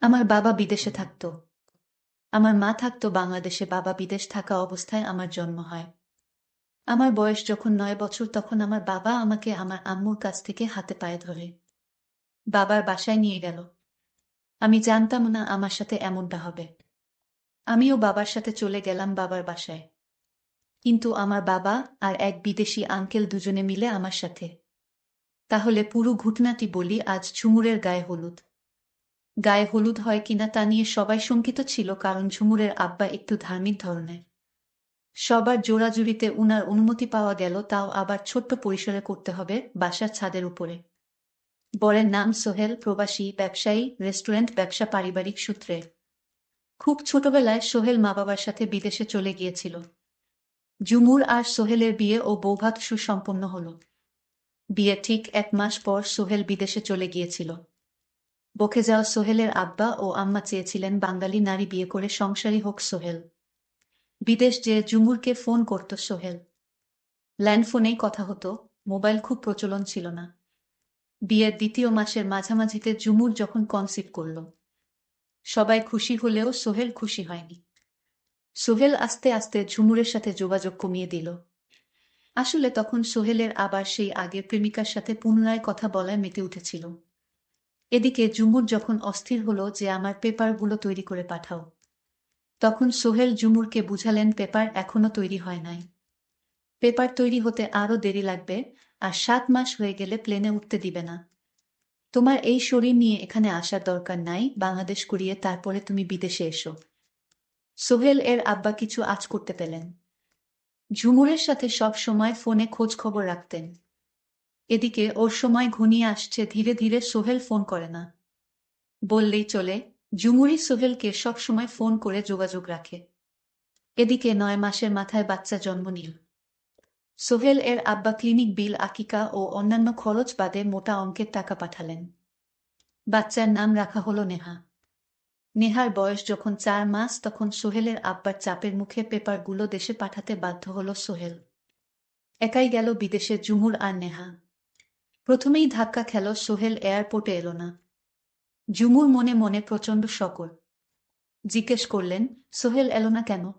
আমার বাবা বিদেশে থাকত। আমার মা থাকতো বাংলাদেশে, বাবা বিদেশ থাকা অবস্থায় আমার জন্ম হয়। আমার বয়স যখন নয় বছর, তখন আমার বাবা আমাকে আমার আম্মুর কাছ থেকে হাতে পায়ে ধরে। বাবার বাসায় নিয়ে গেল। আমি জানতাম না আমার সাথে এমনটা হবে। আমিও বাবার সাথে চলে গেলাম বাবার বাসায়। কিন্তু আমার বাবা আর এক বিদেশি আঙ্কেল দুজনে মিলে আমার সাথে। তাহলে পুরো ঘটনাটি বলি, আজ ঝুমুরের গায়ে হলুদ। গায়ে হলুদ হয় কিনা তা নিয়ে সবাই শঙ্কিত ছিল, কারণ ঝুমুরের আব্বা একটু ধার্মিক ধরনের। সবার জোড়াজুড়িতে উনার অনুমতি পাওয়া গেল, তাও আবার ছোট্ট পরিসরে করতে হবে বাসার ছাদের উপরে। বরের নাম সোহেল, প্রবাসী, ব্যবসায়ী, রেস্টুরেন্ট, ব্যবসা, পারিবারিক সূত্রে। খুব ছোটবেলায় সোহেল মা বাবার সাথে বিদেশে চলে গিয়েছিল। জুমুর আর সোহেলের বিয়ে ও বৌভাত সুসম্পন্ন হল। বিয়ে ঠিক এক মাস পর সোহেল বিদেশে চলে গিয়েছিল। বকে যাওয়া সোহেলের আব্বা ও আম্মা চেয়েছিলেন বাঙালি নারী বিয়ে করে সংসারী হোক সোহেল। বিদেশ যে জুমুরকে ফোন করত সোহেল। ল্যান্ডফোনেই কথা হতো, মোবাইল খুব প্রচলন ছিল না। বিয়ের দ্বিতীয় মাসের মাঝামাঝিতে জুমুর যখন কনসিভ করল, সবাই খুশি হলেও সোহেল খুশি হয়নি। সোহেল আস্তে আস্তে ঝুমুরের সাথে যোগাযোগ কমিয়ে দিল। আসলে তখন সোহেলের আবার সেই আগের প্রেমিকার সাথে পুনরায় কথা বলায় মেতে উঠেছিল। এদিকে জুমুর যখন অস্থির হলো যে আমার পেপারগুলো তৈরি করে পাঠাও। তখন সোহেল জুমুরকে বুঝালেন পেপার এখনও তৈরি হয় নাই। পেপার তৈরি হতে আরও দেরি লাগবে আর সাত মাস হয়ে গেলে প্লেনে উঠতে দিবে না। তোমার এই শরীর নিয়ে এখানে আসার দরকার নাই, বাংলাদেশ করিয়ে তারপরে তুমি বিদেশে এসো। সোহেল এর আব্বা কিছু আজ করতে পেলেন। ঝুমুরের সাথে সব সময় ফোনে খোঁজ খবর রাখতেন। এদিকে ওর সময় ঘনিয়ে আসছে, ধীরে ধীরে সোহেল ফোন করে না। বললেই চলে, জুমুরি সোহেলকে সব সময় ফোন করে যোগাযোগ রাখে। এদিকে নয় মাসের মাথায় বাচ্চা জন্ম নিল। সোহেল এর আব্বা ক্লিনিক বিল, আকিকা ও অন্যান্য খরচ বাদে মোটা অঙ্কের টাকা পাঠালেন। বাচ্চার নাম রাখা হলো নেহা। নেহার বয়স যখন চার মাস, তখন সোহেলের আব্বার চাপের মুখে পেপারগুলো দেশে পাঠাতে বাধ্য হলো সোহেল। একাই গেল বিদেশে জুমুর আর নেহা। প্রথমেই ধাক্কা খেল সোহেল এয়ারপোর্টে এলো না। জুমুর মনে মনে প্রচণ্ড সকল জিজ্ঞেস করলেন, সোহেল এলো না কেন?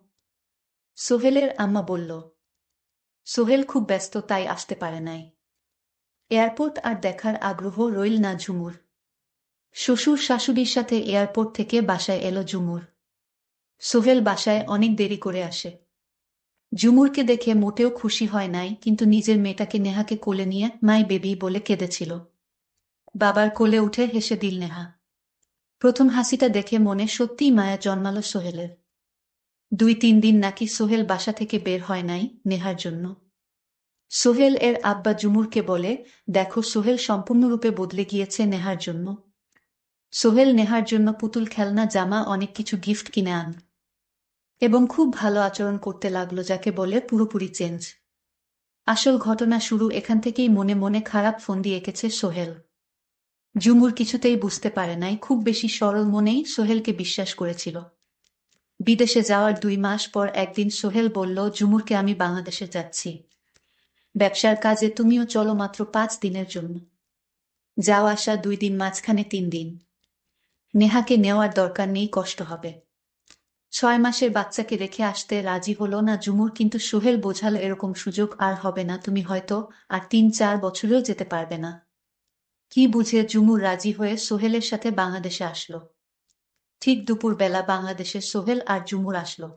সোহেলের আম্মা বলল, সোহেল খুব ব্যস্ত, তাই আসতে পারে নাই। এয়ারপোর্ট আর দেখার আগ্রহ রইল না ঝুমুর শ্বশুর শাশুড়ির সাথে এয়ারপোর্ট থেকে বাসায় এলো ঝুমুর সোহেল বাসায় অনেক দেরি করে আসে। ঝুমুরকে দেখে মোটেও খুশি হয় নাই, কিন্তু নিজের মেয়েটাকে নেহাকে কোলে নিয়ে মাই বেবি বলে কেঁদেছিল। বাবার কোলে উঠে হেসে দিল নেহা। প্রথম হাসিটা দেখে মনে সত্যিই মায়া জন্মালো সোহেলের। দুই তিন দিন নাকি সোহেল বাসা থেকে বের হয় নাই নেহার জন্য। সোহেল এর আব্বা জুমুরকে বলে, দেখো, সোহেল সম্পূর্ণরূপে বদলে গিয়েছে নেহার জন্য। সোহেল নেহার জন্য পুতুল, খেলনা, জামা, অনেক কিছু গিফট কিনে আন। এবং খুব ভালো আচরণ করতে লাগল, যাকে বলে পুরোপুরি চেঞ্জ। আসল ঘটনা শুরু এখান থেকেই মনে মনে খারাপ ফন্দি এঁকেছে সোহেল। জুমুর কিছুতেই বুঝতে পারে নাই, খুব বেশি সরল মনেই সোহেলকে বিশ্বাস করেছিল। বিদেশে যাওয়ার দুই মাস পর একদিন সোহেল বলল, জুমুরকে আমি বাংলাদেশে যাচ্ছি। ব্যবসার কাজে তুমিও চলো মাত্র পাঁচ দিনের জন্য। যাওয়া আসা দুই দিন, মাঝখানে তিন দিন। নেহাকে নেওয়ার দরকার নেই, কষ্ট হবে। ছয় মাসের বাচ্চাকে রেখে আসতে রাজি হলো না জুমুর, কিন্তু সোহেল বোঝাল এরকম সুযোগ আর হবে না, তুমি হয়তো আর তিন চার বছরেও যেতে পারবে না। কি বুঝে জুমুর রাজি হয়ে সোহেলের সাথে বাংলাদেশে আসলো। ঠিক দুপুরবেলা বাংলাদেশে সোহেল আর জুমুর আসলো।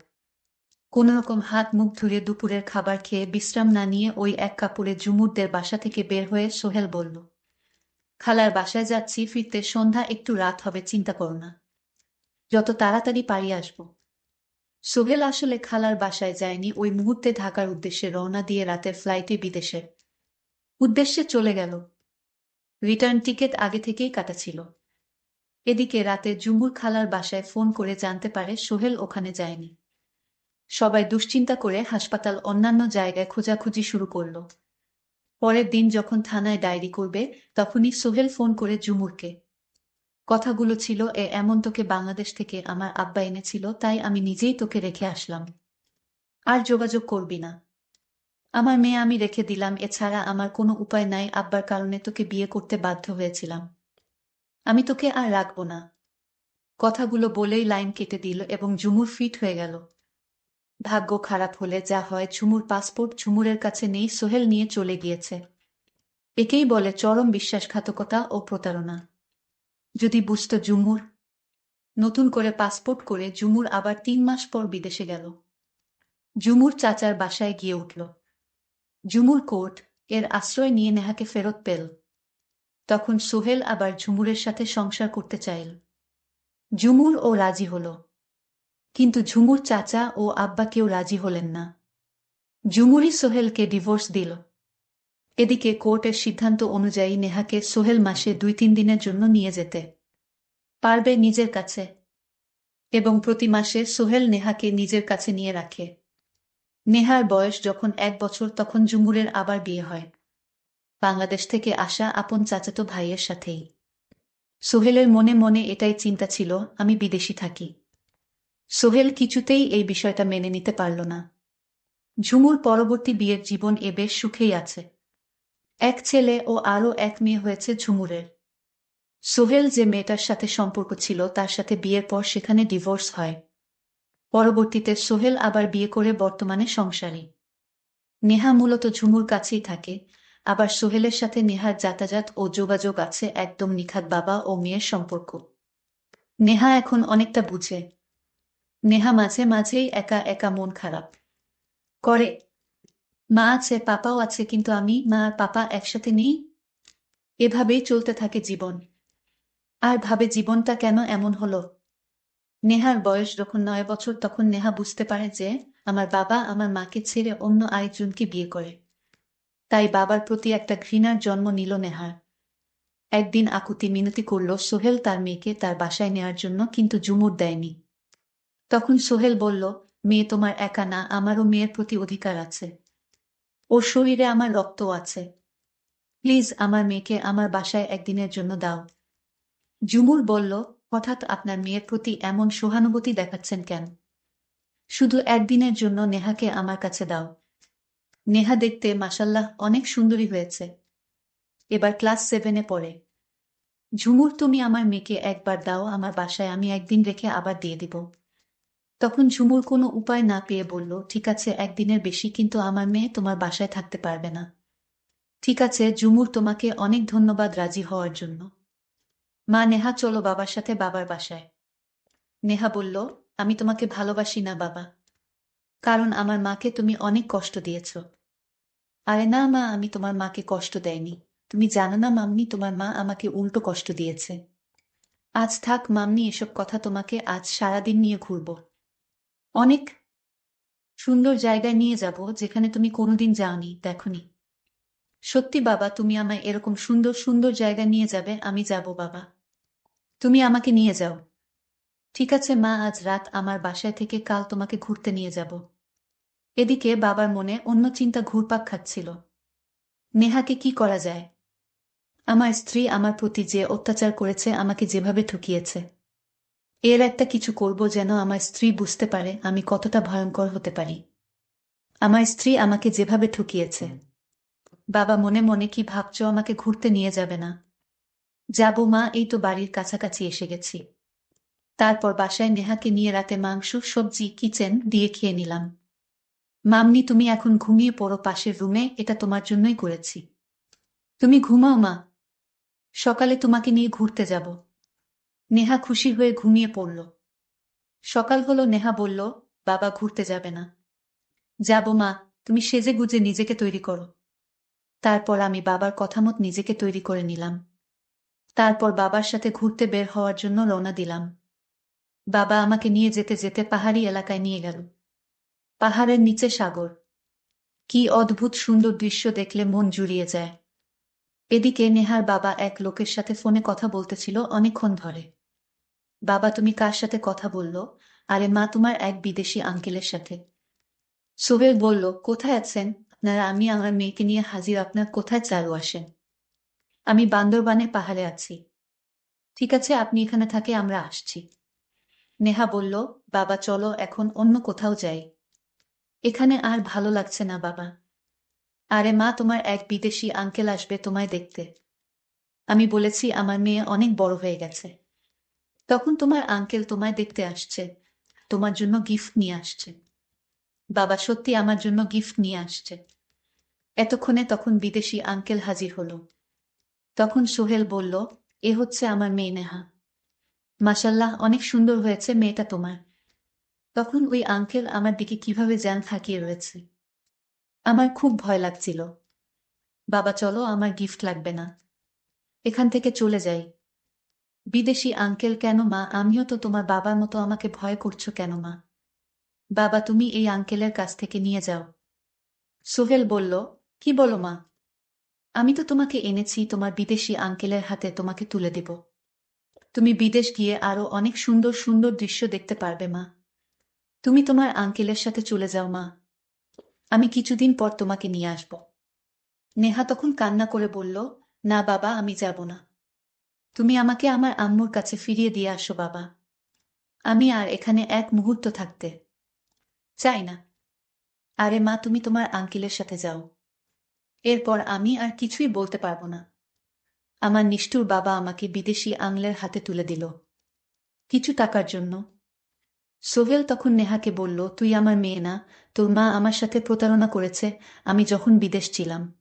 কোন রকম হাত মুখ ধুয়ে দুপুরের খাবার খেয়ে বিশ্রাম না নিয়ে ওই এক কাপড়ে জুমুরদের বাসা থেকে বের হয়ে সোহেল বলল, খালার বাসায় যাচ্ছি, ফিরতে সন্ধ্যা, একটু রাত হবে, চিন্তা করো না। যত তাড়াতাড়ি পারি আসব। সোহেল আসলে খালার বাসায় যায়নি, ওই মুহূর্তে ঢাকার উদ্দেশ্যে রওনা দিয়ে রাতের ফ্লাইটে বিদেশে। উদ্দেশ্যে চলে গেল। রিটার্ন টিকিট আগে থেকেই কাটা ছিল। এদিকে রাতে জুম্বুর খালার বাসায় ফোন করে জানতে পারে সোহেল ওখানে যায়নি। সবাই দুশ্চিন্তা করে হাসপাতাল অন্যান্য জায়গায় খোঁজাখুঁজি শুরু করল। পরের দিন যখন থানায় ডায়েরি করবে, তখনই সোহেল ফোন করে জুমুরকে। কথাগুলো ছিল, এ এমন তোকে বাংলাদেশ থেকে আমার আব্বা এনেছিল, তাই আমি নিজেই তোকে রেখে আসলাম। আর যোগাযোগ করবি না। আমার মেয়ে আমি রেখে দিলাম, এছাড়া আমার কোনো উপায় নাই, আব্বার কারণে তোকে বিয়ে করতে বাধ্য হয়েছিলাম। আমি তোকে আর রাখব না। কথাগুলো বলেই লাইন কেটে দিল এবং ঝুমুর ফিট হয়ে গেল। ভাগ্য খারাপ হলে যা হয়, ঝুমুর পাসপোর্ট ঝুমুরের কাছে নেই, সোহেল নিয়ে চলে গিয়েছে। একেই বলে চরম বিশ্বাসঘাতকতা ও প্রতারণা। যদি বুঝত ঝুমুর নতুন করে পাসপোর্ট করে ঝুমুর আবার তিন মাস পর বিদেশে গেল। ঝুমুর চাচার বাসায় গিয়ে উঠল। ঝুমুর কোর্ট এর আশ্রয় নিয়ে নেহাকে ফেরত পেল। তখন সোহেল আবার ঝুমুরের সাথে সংসার করতে চাইল। ঝুমুর ও রাজি হল। কিন্তু ঝুমুর চাচা ও আব্বা কেউ রাজি হলেন না। ঝুমুরই সোহেলকে ডিভোর্স দিল। এদিকে কোর্টের সিদ্ধান্ত অনুযায়ী নেহাকে সোহেল মাসে দুই তিন দিনের জন্য নিয়ে যেতে পারবে নিজের কাছে এবং প্রতি মাসে সোহেল নেহাকে নিজের কাছে নিয়ে রাখে। নেহার বয়স যখন এক বছর, তখন জুমুরের আবার বিয়ে হয়। বাংলাদেশ থেকে আসা আপন চাচাতো ভাইয়ের সাথেই। সোহেলের মনে মনে এটাই চিন্তা ছিল, আমি বিদেশি থাকি। সোহেল কিছুতেই এই বিষয়টা মেনে নিতে পারল না। ঝুমুর পরবর্তী বিয়ের জীবন এ বেশ সুখেই আছে। এক ছেলে ও আরও এক মেয়ে হয়েছে ঝুমুরের। সোহেল যে মেয়েটার সাথে সম্পর্ক ছিল, তার সাথে বিয়ের পর সেখানে ডিভোর্স হয়। পরবর্তীতে সোহেল আবার বিয়ে করে বর্তমানে সংসারী। নেহা মূলত ঝুমুর কাছেই থাকে, আবার সোহেলের সাথে নেহার যাতায়াত ও যোগাযোগ আছে একদম নিখাত বাবা ও মেয়ের সম্পর্ক। নেহা এখন অনেকটা বুঝে। নেহা মাঝে মাঝেই একা একা মন খারাপ। করে মা আছে, পাপাও আছে, কিন্তু আমি, মা আর পাপা একসাথে নেই। এভাবেই চলতে থাকে জীবন। আর ভাবে জীবনটা কেন এমন হলো? নেহার বয়স যখন নয় বছর, তখন নেহা বুঝতে পারে যে আমার বাবা আমার মাকে ছেড়ে অন্য আরেকজনকে বিয়ে করে। তাই বাবার প্রতি একটা ঘৃণার জন্ম নিল নেহার। একদিন আকুতি মিনতি করল সোহেল তার মেয়েকে তার বাসায় নেওয়ার জন্য, কিন্তু জুমুর দেয়নি। তখন সোহেল বলল, মেয়ে তোমার একা না, আমারও মেয়ের প্রতি অধিকার আছে। ওর শরীরে আমার রক্ত আছে। প্লিজ আমার মেয়েকে আমার বাসায় একদিনের জন্য দাও। জুমুর বলল, হঠাৎ আপনার মেয়ের প্রতি এমন সহানুভূতি দেখাচ্ছেন কেন? শুধু একদিনের জন্য নেহাকে আমার কাছে দাও। নেহা দেখতে মাসাল্লাহ অনেক সুন্দরী হয়েছে। এবার ক্লাস সেভেনে পড়ে। ঝুমুর তুমি আমার মেয়েকে একবার দাও, আমার বাসায় আমি একদিন রেখে আবার দিয়ে দিব। তখন ঝুমুর কোনো উপায় না পেয়ে বলল, ঠিক আছে, একদিনের বেশি কিন্তু আমার মেয়ে তোমার বাসায় থাকতে পারবে না। ঠিক আছে, ঝুমুর তোমাকে অনেক ধন্যবাদ রাজি হওয়ার জন্য। মা নেহা, চলো বাবার সাথে বাবার বাসায়। নেহা বলল, আমি তোমাকে ভালোবাসি না বাবা। কারণ আমার মাকে তুমি অনেক কষ্ট দিয়েছ। আরে না মা, আমি তোমার মাকে কষ্ট দেয়নি তুমি জানো না মাম্মি, তোমার মা আমাকে উল্টো কষ্ট দিয়েছে। আজ থাক মাম্মি, এসব কথা তোমাকে আজ সারাদিন নিয়ে ঘুরব। অনেক সুন্দর জায়গায় নিয়ে যাব যেখানে তুমি কোনোদিন যাওনি, দেখনি। সত্যি বাবা, তুমি আমায় এরকম সুন্দর সুন্দর জায়গা নিয়ে যাবে, আমি যাব বাবা। তুমি আমাকে নিয়ে যাও। ঠিক আছে মা, আজ রাত আমার বাসায় থেকে কাল তোমাকে ঘুরতে নিয়ে যাব। এদিকে বাবার মনে অন্য চিন্তা ঘুরপাক খাচ্ছিল। নেহাকে কি করা যায়? আমার স্ত্রী আমার প্রতি যে অত্যাচার করেছে, আমাকে যেভাবে ঠকিয়েছে। এর একটা কিছু করব যেন আমার স্ত্রী বুঝতে পারে আমি কতটা ভয়ঙ্কর হতে পারি। আমার স্ত্রী আমাকে যেভাবে ঠকিয়েছে। বাবা মনে মনে কি ভাবছ আমাকে ঘুরতে নিয়ে যাবে না? যাব মা, এই তো বাড়ির কাছাকাছি এসে গেছি। তারপর বাসায় নেহাকে নিয়ে রাতে মাংস, সবজি, কিচেন দিয়ে খেয়ে নিলাম। মামনি, তুমি এখন ঘুমিয়ে পড়ো পাশের রুমে, এটা তোমার জন্যই করেছি। তুমি ঘুমাও মা। সকালে তোমাকে নিয়ে ঘুরতে যাব। নেহা খুশি হয়ে ঘুমিয়ে পড়ল। সকাল হলো, নেহা বলল, বাবা ঘুরতে যাবে না। যাব মা, তুমি সেজে গুজে নিজেকে তৈরি করো। তারপর আমি বাবার কথামত নিজেকে তৈরি করে নিলাম। তারপর বাবার সাথে ঘুরতে বের হওয়ার জন্য রওনা দিলাম। বাবা আমাকে নিয়ে যেতে যেতে পাহাড়ি এলাকায় নিয়ে গেল। পাহাড়ের নিচে সাগর। কি অদ্ভুত সুন্দর দৃশ্য দেখলে মন জুড়িয়ে যায়। এদিকে নেহার বাবা এক লোকের সাথে ফোনে কথা বলতেছিল অনেকক্ষণ ধরে। বাবা তুমি কার সাথে কথা বলল? আরে মা তোমার এক বিদেশি আঙ্কেলের সাথে। সোহেল বলল, কোথায় আছেন? আপনারা আমি আমার মেয়েকে নিয়ে হাজির, আপনার কোথায় চালু আসেন আমি বান্দরবানে পাহাড়ে আছি। ঠিক আছে, আপনি এখানে থাকে, আমরা আসছি। নেহা বলল, বাবা, চলো, এখন অন্য কোথাও যাই। এখানে আর ভালো লাগছে না, বাবা। আরে মা, তোমার এক বিদেশি আঙ্কেল আসবে তোমায় দেখতে। আমি বলেছি, আমার মেয়ে অনেক বড় হয়ে গেছে। তখন তোমার আঙ্কেল তোমায় দেখতে আসছে। তোমার জন্য গিফট নিয়ে আসছে। বাবা সত্যি আমার জন্য গিফট নিয়ে আসছে। এতক্ষণে তখন বিদেশি আঙ্কেল হাজির হলো। তখন সোহেল বলল, এ হচ্ছে আমার মেয়ে নেহা। মাসাল্লাহ অনেক সুন্দর হয়েছে মেয়েটা তোমার। তখন ওই আঙ্কেল আমার দিকে কীভাবে জ্যান থাকিয়ে রয়েছে। আমার খুব ভয় লাগছিল। বাবা, চলো, আমার গিফট লাগবে না। এখান থেকে চলে যাই। বিদেশি আঙ্কেল কেন মা? আমিও তো তোমার বাবার মতো আমাকে ভয় করছ কেন মা? বাবা, তুমি এই আঙ্কেলের কাছ থেকে নিয়ে যাও। সোহেল বলল, কি বলো মা? আমি তো তোমাকে এনেছি, তোমার বিদেশি আঙ্কেলের হাতে তোমাকে তুলে দেব। তুমি বিদেশ গিয়ে আরও অনেক সুন্দর সুন্দর দৃশ্য দেখতে পারবে মা। তুমি তোমার আঙ্কেলের সাথে চলে যাও মা। আমি কিছুদিন পর তোমাকে নিয়ে আসব। নেহা তখন কান্না করে বলল, না বাবা, আমি যাব না। তুমি আমাকে আমার আম্মুর কাছে ফিরিয়ে দিয়ে আসো, বাবা। আমি আর এখানে এক মুহূর্ত থাকতে চাই না। আরে মা, তুমি তোমার আঙ্কিলের সাথে যাও। এরপর আমি আর কিছুই বলতে পারব না। আমার নিষ্ঠুর বাবা আমাকে বিদেশি আংলের হাতে তুলে দিল কিছু টাকার জন্য। সোহেল তখন নেহাকে বলল, তুই আমার মেয়ে না, তোর মা আমার সাথে প্রতারণা করেছে, আমি যখন বিদেশ ছিলাম।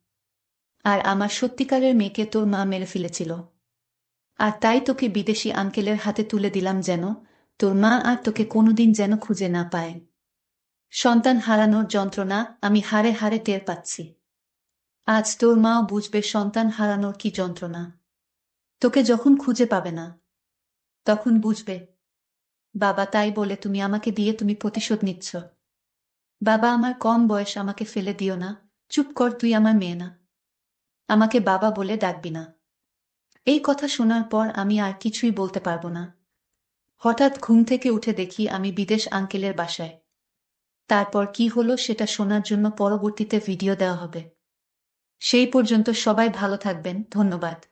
আর আমার সত্যিকারের মেয়েকে তোর মা মেরে ফেলেছিল। আর তাই তোকে বিদেশি আঙ্কেলের হাতে তুলে দিলাম যেন, তোর মা আর তোকে কোনোদিন যেন খুঁজে না পায়। সন্তান হারানোর যন্ত্রণা আমি হারে হারে টের পাচ্ছি। আজ তোর মাও বুঝবে সন্তান হারানোর কি যন্ত্রণা। তোকে যখন খুঁজে পাবে না, তখন বুঝবে, বাবা তাই বলে তুমি আমাকে দিয়ে তুমি প্রতিশোধ নিচ্ছ। বাবা আমার কম বয়স আমাকে ফেলে দিও না, চুপ কর তুই আমার মেয়ে না। আমাকে বাবা বলে ডাকবি না। এই কথা শোনার পর আমি আর কিছুই বলতে পারব না। হঠাৎ ঘুম থেকে উঠে দেখি আমি বিদেশ আঙ্কেলের বাসায়। তারপর কি হলো সেটা শোনার জন্য পরবর্তীতে ভিডিও দেওয়া হবে। সেই পর্যন্ত সবাই ভালো থাকবেন, ধন্যবাদ।